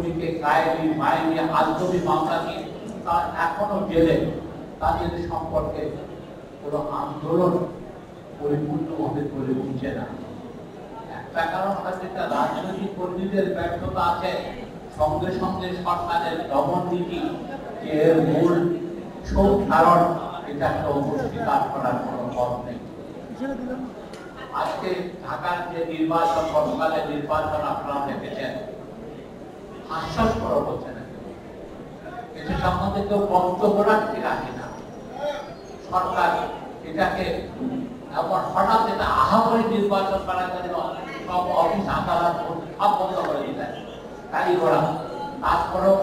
কর্মীকে গায়েবী মায়েবী আজগবি মামলা নিয়ে তার এখনও জেলে। তাদের সম্পর্কে কোনো আন্দোলন পরিপূর্ণভাবে করে উঠছে না। একটা কারণ এটা রাজনৈতিক কর্মীদের ব্যর্থতা আছে। সঙ্গে সঙ্গে সরকারের যে মূল সব কারণ অস্বীকার করার কোনো পথ নেই। আজকে ঢাকার যে নির্বাচন গতকালে নির্বাচন আপনারা দেখেছেন। হাস্যস্কর হচ্ছে না এটা সম্বন্ধে কেউ বক্তব্য রাখতে রাখে না। সরকার এটাকে এমন হঠাৎ এটা আহামরি নির্বাচন করার জন্য সব অফিস, আদালত সব বন্ধ করে দিলেন গাড়ি ঘোড়া তারপরেও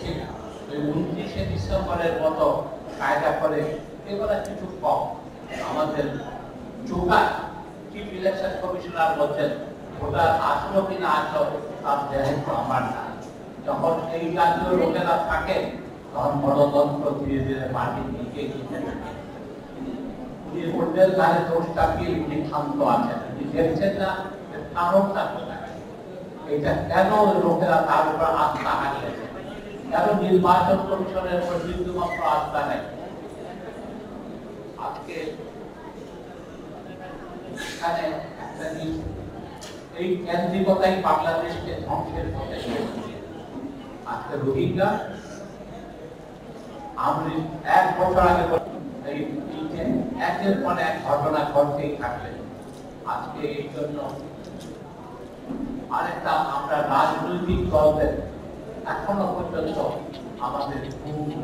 ঠিক। ওই উনত্রিশে ডিসেম্বরের মতো কায়দা করে এগুলো কিছু কম। আমাদের চোখায় চিফ ইলেকশন কমিশনার বলছেন ভোটার আসলো কিনা আসলো, তার যেহেতু আমার না যখন এই জাতীয় লোকেরা থাকে, তখন গণতন্ত্র ধীরে ধীরে মাটির দিকে এগিয়ে উনি বললেন, তাহলে দোষটা কি? উনি ক্ষান্ত আছেন। উনি দেখছেন না কারণটা কোথায়? এটা কেন লোকেরা তার উপর আস্থা হারিয়েছে? কেন নির্বাচন কমিশনের উপর বিন্দুমাত্র আস্থা নেই? আজকে এখানে একটা এই কেন্দ্রিকতাই বাংলাদেশকে ধ্বংসের পথে আজকে রোহিঙ্গা আমি এক বছর আগে এই একের পর এক ঘটনা ঘটতেই আজকে এই জন্য আরেকটা আমরা রাজনৈতিক দলদের এখনও পর্যন্ত আমাদের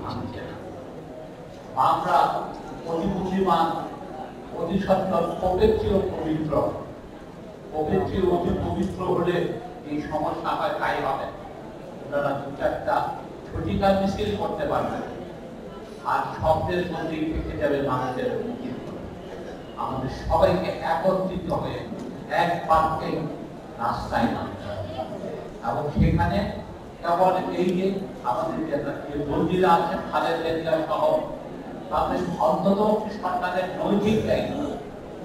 ভাঙছে না। আমরা অতি বুদ্ধিমান অতি কোপের চেয়েও পবিত্র অতি পবিত্র হলে এই সমস্যা হয়, তাই হবে। ওনারা দু চারটা ছুটিকার মিছিল করতে পারবেন। আর শব্দের মধ্যেই থেকে যাবে মানুষের আমাদের সবাইকে একত্রিত হয়ে এক বাক্যে রাস্তায় নামতে। এবং সেখানে কেবল এই যে আমাদের যে বন্দিরা আছেন খালেদ রেজা সহ তাদের অন্তত সরকারের নৈতিক দায়িত্ব।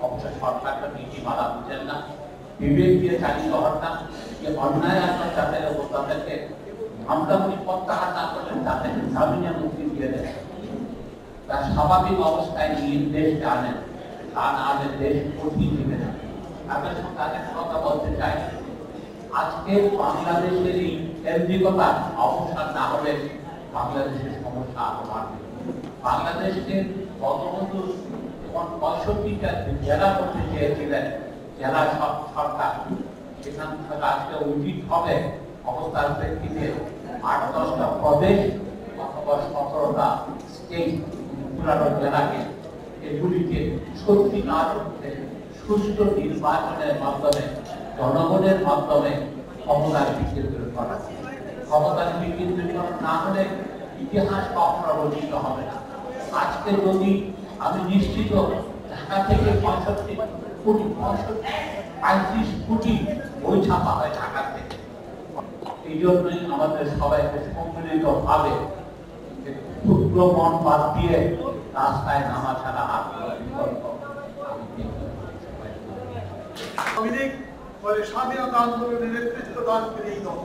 অবশ্য সরকার তো নীতিমালা বুঝেন না। বিবেক দিয়ে চালিত যে অন্যায় উপর তাদেরকে আমরা উনি প্রত্যাহার না করলেন জামিনে মুক্তি দিয়ে দেন তার স্বাভাবিক অবস্থায় তা না দেশ কঠিন তাদের সঙ্গে আরেকটা কথা বলতে চাই। আজকে বাংলাদেশের এই কেন্দ্রিকতা অবসান না হলে বাংলাদেশের সমস্যা আরও বাড়বে। বাংলাদেশকে বঙ্গবন্ধু যখন পঁয়ষট্টিটা জেলা করতে চেয়েছিলেন জেলা সরকার সেখান থেকে আজকে উচিত হবে। অবস্থার প্রেক্ষিতে আট দশটা প্রদেশ অথবা সতেরোটা স্টেট পুরানো জেলাকে এগুলিকে সত্যিকার অর্থে সুষ্ঠু নির্বাচনের মাধ্যমে, জনগণের মাধ্যমে ক্ষমতার বিকেন্দ্রীকরণ করা। ক্ষমতার বিকেন্দ্রীকরণ না হলে ইতিহাস কখনো রচিত হবে না। আজকে যদি আমি নিশ্চিত ঢাকা থেকে পঁয়ষট্টি কোটি পঁয়ত্রিশ কোটি বই ছাপা হয় ঢাকা এই জন্যই আমাদের সবাইকে সম্মিলিত ভাবে ক্ষুদ্র মন বাদ দিয়ে রাস্তায় নামা ছাড়া আর স্বাধীনতা আন্দোলনের নেতৃত্ব দান করে এই দল।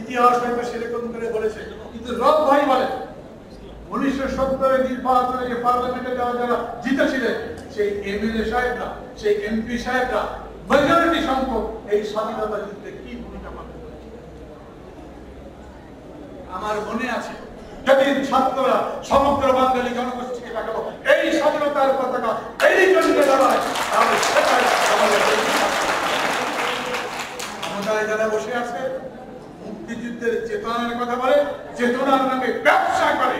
ইতিহাস হয়তো সেরকম করে বলেছে, কিন্তু রব ভাই বলে উনিশশো সত্তরের নির্বাচনে পার্লামেন্টে যারা জিতেছিলেন সেই এমএলএ সাহেবরা, সেই এমপি সাহেবরা মেজরিটি সংখ্যক এই স্বাধীনতা যুদ্ধে কি ভূমিকা পালন আমার মনে আছে, যেদিন ছাত্ররা সমগ্র বাঙালি জনগোষ্ঠীকে দেখাবো এই স্বাধীনতার পতাকা এই জন্য দাঁড়ায় যারা বসে আছে, মুক্তিযুদ্ধের চেতনার কথা বলে, চেতনার নামে ব্যবসা করে,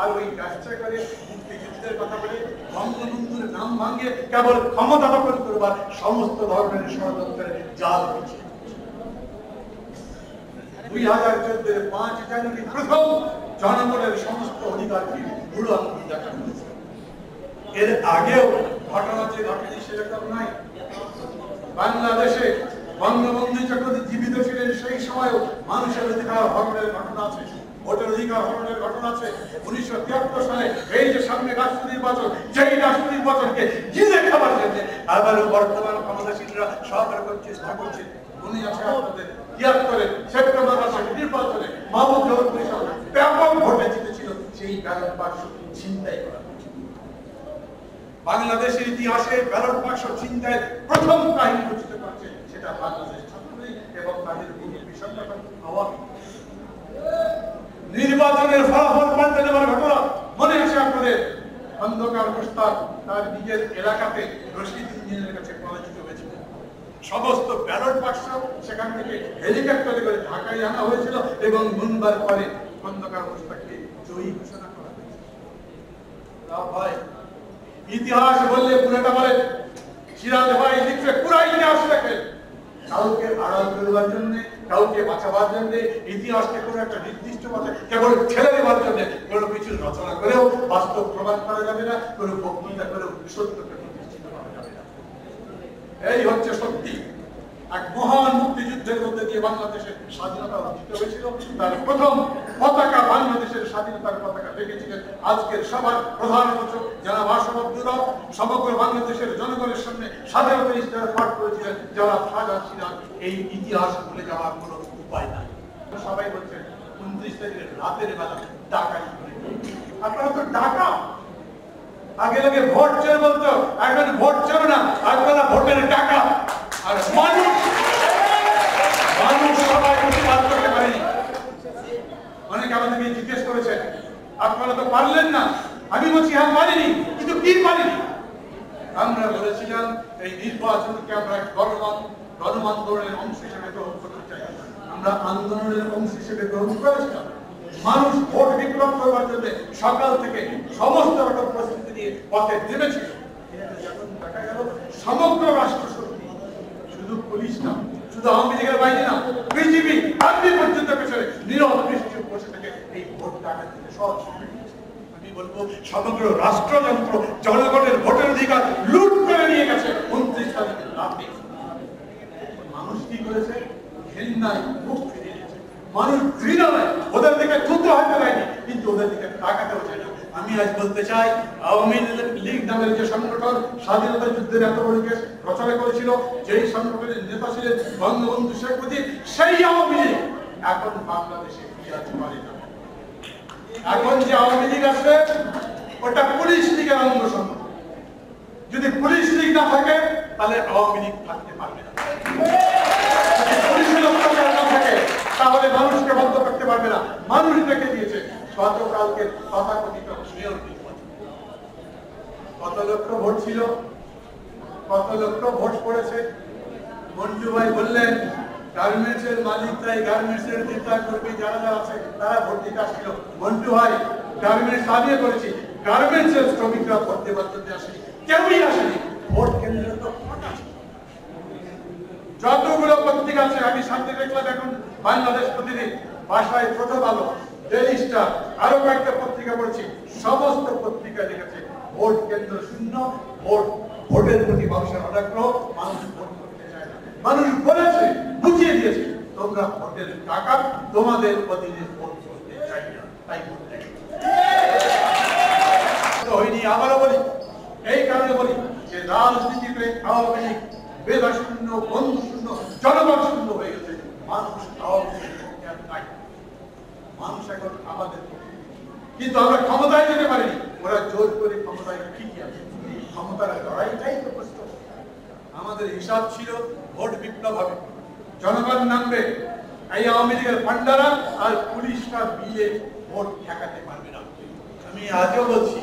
আর ওই ব্যবসা করে মুক্তিযুদ্ধের কথা বলে বঙ্গবন্ধুর নাম ভাঙিয়ে কেবল ক্ষমতা দখল করবার সমস্ত ধরনের ষড়যন্ত্রের জাল বিছিয়ে দুই হাজার পাঁচ জানুয়ারি প্রথম জনগণের সমস্ত অধিকারকে হয়েছে। এর আগেও ঘটনা যে সেরকম বাংলাদেশে বঙ্গবন্ধু যখন জীবিত ছিলেন, সেই সময়ও মানুষের অধিকার ঘটনা আছে। হরণের ঘটনা আছে। উনিশশো তিয়াত্তর সালে এই যে সামনে যেই খাবার জন্য বর্তমান ক্ষমতাসীনরা সরকার করছে করছে। উনি আছে তিয়াত্তরে সেপ্টেম্বর মাসের নির্বাচনে মাহমুদ জহুর ব্যাপক ভোটে জিতেছিল। সেই ব্যালট বাক্স করা বাংলাদেশের ইতিহাসে ব্যালট বাক্স ছিনতাইয়ের প্রথম কাহিনী রচিত করছে, সেটা বাংলাদেশ ছাত্রলীগ এবং তাদের বিজেপি সংগঠন আওয়ামী লীগ। নির্বাচনের ফলাফল পাল্টে দেওয়ার ঘটনা। মনে আছে আপনাদের, অন্ধকার প্রস্তাব তার নিজের এলাকাতে রশিদ ইঞ্জিনের কাছে পরাজিত হয়েছিল সমস্ত ব্যালট বাক্স সেখান থেকে হেলিকপ্টারে করে ঢাকায় আনা হয়েছিল এবং মুনবার পরে অন্ধকার প্রস্তাবকে জয়ী ঘোষণা করা হয়েছিল ভাই, ইতিহাস বললে পুরোটা বলে, সিরাজ ভাই লিখছে পুরা ইতিহাস লেখে কাউকে আড়াল করবার জন্য কাউকে বাঁচাবার জন্য, ইতিহাসকে কোনো একটা নির্দিষ্ট পথে কেবল ঠেলে দেওয়ার জন্য কোনো কিছু রচনা করেও বাস্তব প্রমাণ করা যাবে না, কোনো বক্তৃতা করেও সত্যকে প্রতিষ্ঠিত করা যাবে না। এই হচ্ছে সত্যি। এক মহান মুক্তিযুদ্ধের মধ্যে দিয়ে বাংলাদেশের স্বাধীনতা অর্জিত হয়েছিল। তার প্রথম পতাকা বাংলাদেশের স্বাধীনতার পতাকা দেখেছিলেন আজকের সবার প্রধান সূচক যারা বাসব সমগ্র বাংলাদেশের জনগণের সামনে স্বাধীনতা ইস্তাহার পাঠ করেছিলেন যারা সাজা ছিলেন এই ইতিহাস ভুলে যাওয়ার কোনো উপায় নাই। সবাই বলছেন, উনত্রিশ তারিখের রাতের বেলা করে আপনারা তো ডাকা আগে লোকে ভোট চেয়ে বলতো, এখন ভোট চোর না আপনারা ভোটের টাকা। আর মানুষ মানুষ সবাই প্রতিবাদ অনেকে আমাদেরকে জিজ্ঞেস করেছেন আপনারা তো পারলেন না, আমি বলছি হ্যাঁ পারিনি, কিন্তু কি পারিনি? আমরা বলেছিলাম, এই নির্বাচনকে আমরা গণমান গণ আন্দোলনের অংশ হিসেবে গ্রহণ করতে চাই। আমরা আন্দোলনের অংশ হিসেবে গ্রহণ করেছিলাম। মানুষ ভোট বিপ্লব করবার জন্য সকাল থেকে সমস্ত রকম প্রস্তুতি নিয়ে পথে নেমেছিল। যখন দেখা গেল সমগ্র রাষ্ট্র শুধু পুলিশ না, শুধু আওয়ামী লীগের বাইরে না, বিজেপি আর্মি পর্যন্ত পেছনে নীরব দৃষ্টি টাকা দিতে সহজ। আমি বলব, সমগ্র রাষ্ট্রযন্ত্র জনগণের ভোটের অধিকার লুট করে নিয়ে গেছে উনত্রিশ তারিখের রাতে। মানুষ কি করেছে? ঘৃণায় মুখ ফিরিয়ে নিয়েছে। মানুষ ঘৃণায় ওদের দিকে থুতু হয়তো দেয়নি কিন্তু ওদের দিকে তাকাতেও চায় না আমি আজ বলতে চাই, আওয়ামী লীগ নামের যে সংগঠন স্বাধীনতা যুদ্ধের এত বড় রচনা করেছিল, যেই সংগঠনের নেতা ছিলেন বঙ্গবন্ধু শেখ মুজিব, সেই আওয়ামী লীগ। এখন বাংলাদেশে বিরাজ করে না এখন যে আওয়ামী লীগ আছে, ওটা পুলিশ লীগের অঙ্গ যদি পুলিশ লীগ না থাকে, তাহলে আওয়ামী লীগ থাকতে পারবে না। তাহলে মানুষকে বন্ধ করতে পারবে না। মানুষ দেখে দিয়েছে গতকালকে তথাকথিত মেয়র কত লক্ষ ভোট ছিল? কত লক্ষ ভোট পড়েছে? মঞ্জু ভাই বললেন যারা যারা আছে তারা মঞ্জু ভাই, গার্মেন্টস করেছি। শ্রমিকরা দেওয়ার আসেনি। কেউই আসেনি। ভোট কেন্দ্রে তো যতগুলো পত্রিকা আছে, আমি সামনে দেখলাম এখন বাংলাদেশ প্রতিদিন ভাষায় প্রথম আলো ডেইলি স্টার আরও কয়েকটা পত্রিকা পড়ছি। সমস্ত পত্রিকা লিখেছে ভোট কেন্দ্র শূন্য, ভোট, ভোটের প্রতি মানুষের অনাগ্রহ, মানুষ ভোট করতে চায় না। মানুষ বলেছে বুঝিয়ে দিয়েছে। তোমরা ভোটের টাকা, তোমাদের অধীনে করতে চাই না, তাই আবারও বলি, এই কারণে বলি যে রাজনীতিতে আওয়ামী লীগ জনগণ শূন্য হয়ে গেছে। মানুষ আওয়ামী নাই। মানুষ এখন আমাদের কিন্তু আমরা ক্ষমতায় যেতে পারিনি। ওরা জোর করে ক্ষমতায় ঠিকই আছে ক্ষমতার লড়াইটাই তো আমাদের হিসাব ছিল ভোট বিপ্লব হবে। জনগণ নামবে। এই আওয়ামী লীগের পান্ডারা আর পুলিশরা মিলে ভোট ঠেকাতে পারবে না। আমি আজও বলছি,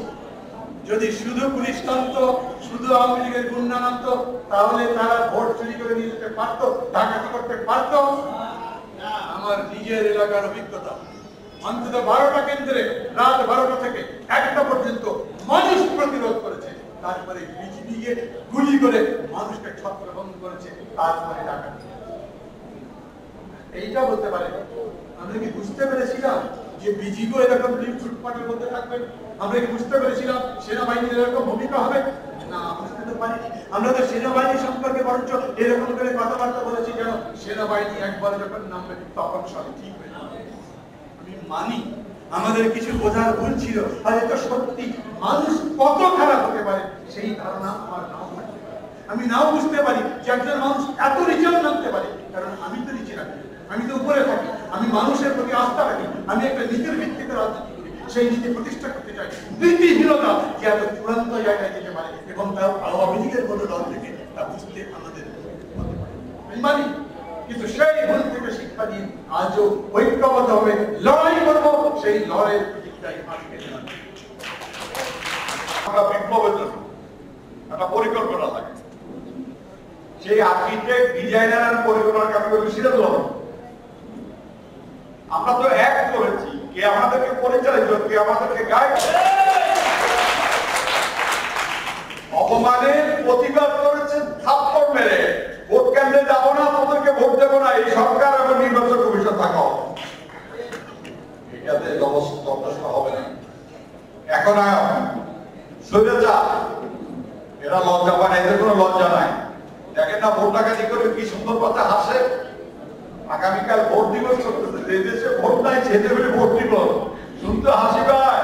যদি শুধু পুলিশ নামতো, শুধু আওয়ামী লীগের গুন্ডা নামতো, তাহলে তারা ভোট চুরি করে নিয়ে যেতে পারতো, ডাকাতি করতে পারতো? আমার নিজের এলাকার অভিজ্ঞতা। অন্তত বারোটা কেন্দ্রে রাত বারোটা থেকে একটা পর্যন্ত মানুষ প্রতিরোধ করেছে। তারপরে গিয়ে গুলি করে মানুষকে ছত্রভঙ্গ করেছে। তারপরে ডাকাতি। এইটা বলতে পারে। আমরা কি বুঝতে পেরেছিলাম যে বিজিগো এরকম লিগ ফুটপাটের মধ্যে থাকবে আমরা কি বুঝতে পেরেছিলাম সেনাবাহিনীর এরকম ভূমিকা হবে? না বুঝতে তো পারিনি। আমরা তো সেনাবাহিনী সম্পর্কে বরঞ্চ এরকম করে কথাবার্তা বলেছি যেন সেনাবাহিনী একবার যখন নামবে, তখন সব ঠিক হয়ে যাবে। আমি মানি, আমাদের কিছু বোঝার ভুল ছিল আর এটা সত্যি মানুষ কত খারাপ হতে পারে, সেই ধারণা আমার নাও। আমি নাও বুঝতে পারি যে একজন মানুষ এত নিচেও নামতে পারে, কারণ আমি তো আমি তো উপরে থাকি, আমি মানুষের প্রতি আস্থা রাখি, আমি একটা নীতির ভিত্তিতে রাজনীতি করি। সেই নীতি প্রতিষ্ঠা করতে চাই। নীতিহীনতা যে এত চূড়ান্ত জায়গায় যেতে পারে এবং তার আওয়ামী লীগের মতো দল থেকে তা বুঝতে আমাদের আমি মানি, কিন্তু সেই ভুল থেকে শিক্ষা নিয়ে আজও ঐক্যবদ্ধ হবে লড়াই করব, সেই লড়াইয়ের প্রতিক্রিয়ায় না আমরা বিপ্লবের জন্য একটা পরিকল্পনা লাগে সেই আর্কিটেক্ট, ডিজাইনার পরিকল্পনা কাকে বলি সেটা তো। আমরা তো এক করেছি। কে আমাদেরকে পরিচালিত, কে আমাদেরকে গাইড অপমানের প্রতিবাদ করেছেন থাপ্পড় মেরে। ভোট কেন্দ্রে যাব না, তোদেরকে ভোট দেবো না। এই সরকার এবং নির্বাচন কমিশন থাকা হবে। এটাতে যথেষ্ট হবে না। এখন সৈরাজা এরা লজ্জা পায় এদের কোনো লজ্জা নাই। দেখেন না ভোট ডাকাতি করে কি সুন্দর কথা হাসে আগামীকাল ভোট দিবস করতেছে যে দেশে ভোট নাই সে দেবে ভোট দিব। শুনতে হাসি পায়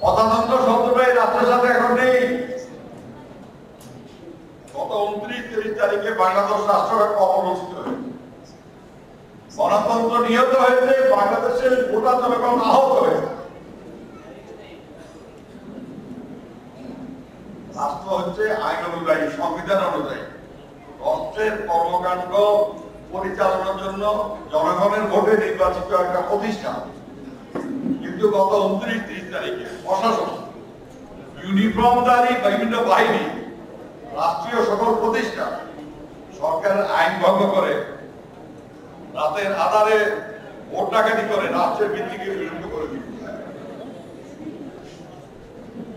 প্রধানতন্ত্র শব্দটা এই রাষ্ট্রের সাথে এখন নেই গত উনত্রিশ তিরিশ তারিখে বাংলাদেশ রাষ্ট্র অবরোধিত হয়েছে গণতন্ত্র নিহত হয়েছে বাংলাদেশের গোটা জনগণ আহত হয়েছে রাষ্ট্র হচ্ছে আইন অনুযায়ী সংবিধান অনুযায়ী রাষ্ট্রের কর্মকাণ্ড পরিচালনার জন্য জনগণের ভোটে নির্বাচিত একটা প্রতিষ্ঠান। কিন্তু গত উনত্রিশ, তিরিশ তারিখে প্রশাসন ইউনিফর্মধারী বিভিন্ন বাহিনী, রাষ্ট্রীয় সকল প্রতিষ্ঠান, সরকারের আইন ভঙ্গ করে রাতের আধারে ভোট ডাকাতি করে রাষ্ট্রের ভিত্তিকে বিলুপ্ত করে দিচ্ছে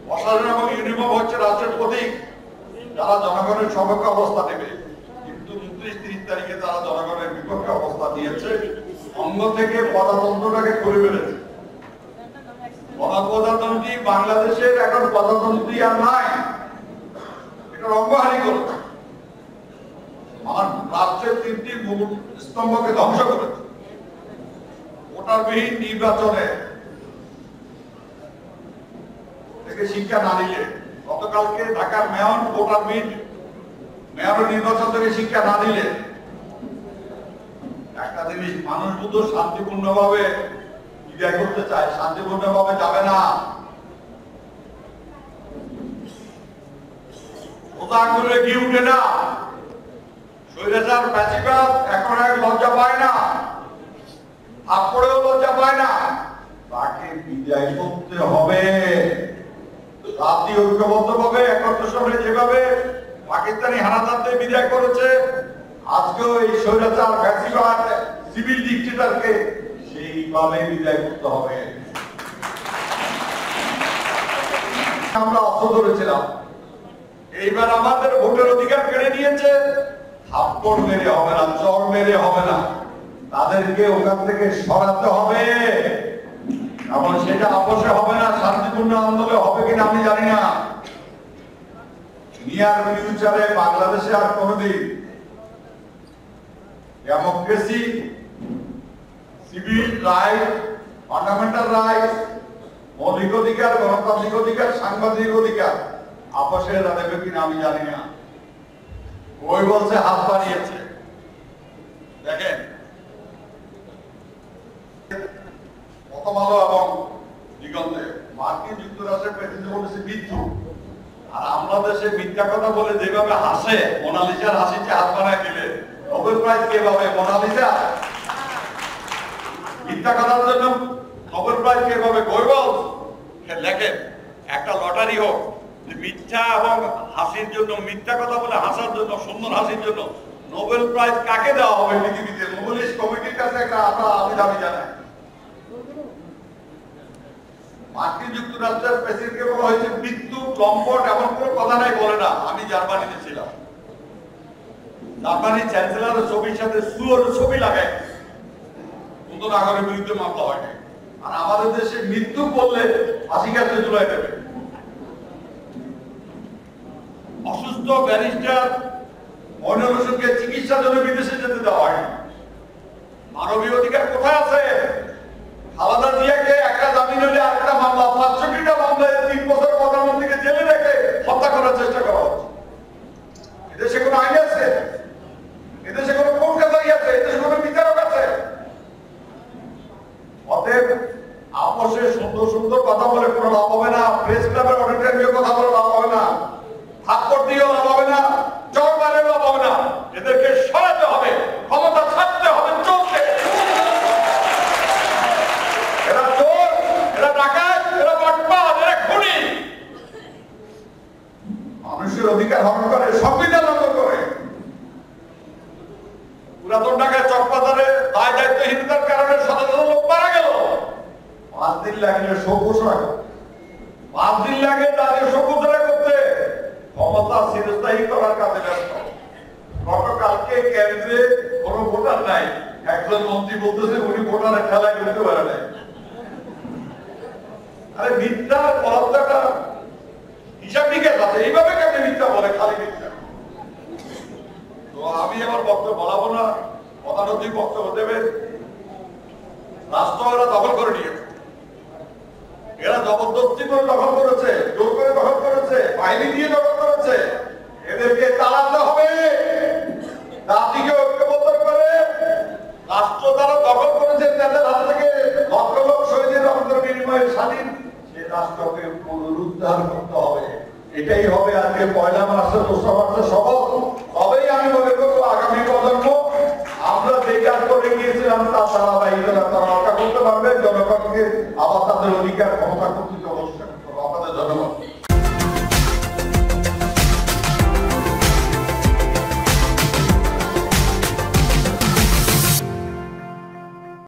প্রশাসন এবং ইউনিফর্ম হচ্ছে রাষ্ট্রের প্রতীক। যারা জনগণের সপক্ষে অবস্থা নেবে। উনত্রিশ তিরিশ তারিখে তারা জনগণের বিপক্ষে অবস্থা নিয়েছে। থেকে করে ফেলেছে। গণপ্রজাতন্ত্রী বাংলাদেশের এখন প্রজাতন্ত্রী আর নাই। রঙ্গহানি রাষ্ট্রের তিনটি মূল স্তম্ভকে ধ্বংস ভোটারবিহীন নির্বাচনে থেকে শিক্ষা না দিলে গতকালকে ঢাকার মেয়র ভোটারবিহীন মেয়র নির্বাচন থেকে শিক্ষা না দিলে একটা জিনিস মানুষ শুধু শান্তিপূর্ণ ভাবে বিদায় করতে চায় শান্তিপূর্ণ ভাবে যাবে না। করে কি উঠে না? স্বৈরাচার প্যাচিবাদ এখন এক লজ্জা পায় না। আপড়েও লজ্জা পায় না। তাকে বিদায় করতে হবে। রাত্রি ঐক্যবদ্ধ ভাবে একত্র সঙ্গে যেভাবে পাকিস্তানি হানাদারদের বিদায় করেছে। আজকেও এই স্বৈরাচার প্যাচিবাদ সিভিল ডিক্টেটারকে সেইভাবে বিদায় করতে হবে। আমরা অস্ত্র ধরেছিলাম। এইবার আমাদের ভোটের অধিকার কেড়ে নিয়েছে। থাপ্পড় মেরে হবে না, চর মেরে হবে না। তাদেরকে ওখান থেকে সরাতে হবে। এবং সেটা আপোষে হবে না, শান্তিপূর্ণ আন্দোলনে হবে কিনা আমি জানি না। নিয়ার ফিউচারে বাংলাদেশে আর কোনোদিন democracy civil right fundamental right মৌলিক অধিকার, গণতান্ত্রিক অধিকার, সাংবাদিক অধিকার আপসে দেবে কিনা আমি জানি না। ওই বলছে, হাত বাড়িয়েছে। দেখেন। প্রথম আলো এবং দিগন্তে। মার্কিন যুক্তরাষ্ট্রের প্রেসিডেন্ট বলেছে মৃত্যু আর আমরা দেশে মিথ্যা কথা বলে যেভাবে হাসে, মোনালিসার হাসিতে হাত বানায় দিলে, নোবেল প্রাইজ কে পাবে? মোনালিসা? মিথ্যা কথার জন্য নোবেল প্রাইজ কে পাবে? গৈবল লেখেন একটা লটারি হোক মিথ্যা এবং হাসির জন্য, মিথ্যা কথা বলে হাসার জন্য, সুন্দর হাসির জন্য নোবেল প্রাইজ কাকে দেওয়া হবে পৃথিবীতে? নোবেলিস্ট কমিটির কাছে একটা আমরা আমি দাবি মার্কিন যুক্তরাষ্ট্রের প্রেসিডেন্টকে বলা হয়েছে, মৃত্যু, লম্পট এমন কোনো কথা নাই বলে না। আমি জার্মানিতে ছিলাম। জার্মানির চ্যান্সেলরের ছবির সাথে সুয়োর ছবি লাগাই। নতুন আগরের বিরুদ্ধে মামলা হয়নি আর আমাদের দেশে মৃত্যু করলে ফাঁসি কাছে ঝুলাই দেবে। অসুস্থ ব্যারিস্টার মনির চিকিৎসার জন্য বিদেশে যেতে দেওয়া হয় মানবীয় অধিকার কোথায় আছে? খালাদা জিয়াকে টাকা জামিন হলে আরেকটা মামলা, পাঁচশোটিটা মামলায় তিন বছর প্রধানমন্ত্রীকে জেলে রেখে হত্যা করার চেষ্টা করা হচ্ছে। এদেশে কোনো আইন আছে? এদেশে কোনো কোর্ট কাছারি আছে? এদেশে কোনো বিচারক আছে? অতএব আপসে সুন্দর সুন্দর কথা বলে কোনো লাভ হবে না, প্রেস ক্লাবের অডিটার নিয়ে কথা বলে লাভ হবে না। থাপ্পড় দিয়েও লাভ হবে না। কেন্দ্রে কোনো ভোটার নাই। একজন মন্ত্রী বলতেছে, উনি ভোটারের খেলায় ঢুকতে পারে নাই। আরে মিথ্যা পদার্থটা হিসাব নিকেশ আছে, এইভাবে কেমনি মিথ্যা বলে, খালি মিথ্যা? তো আমি আমার বক্তব্য বলাবো না প্রধানমন্ত্রী বক্তব্য দেবেন। রাষ্ট্র এরা দখল করে নিয়েছে। এরা জবরদস্তি করে দখল করেছে, জোর করে দখল করেছে, বাহিনী দিয়ে দখল করেছে। এদেরকে তাড়াতে হবে। জাতিকে ঐক্যবদ্ধ করে রাষ্ট্র যারা দখল করেছে তাদের হাত থেকে লক্ষ লক্ষ শহীদের রক্তের বিনিময়ে স্বাধীন, সে রাষ্ট্রকে পুনরুদ্ধার করতে হবে। এটাই হবে আজকে পয়লা মাসে দোসরা মাসে শপথ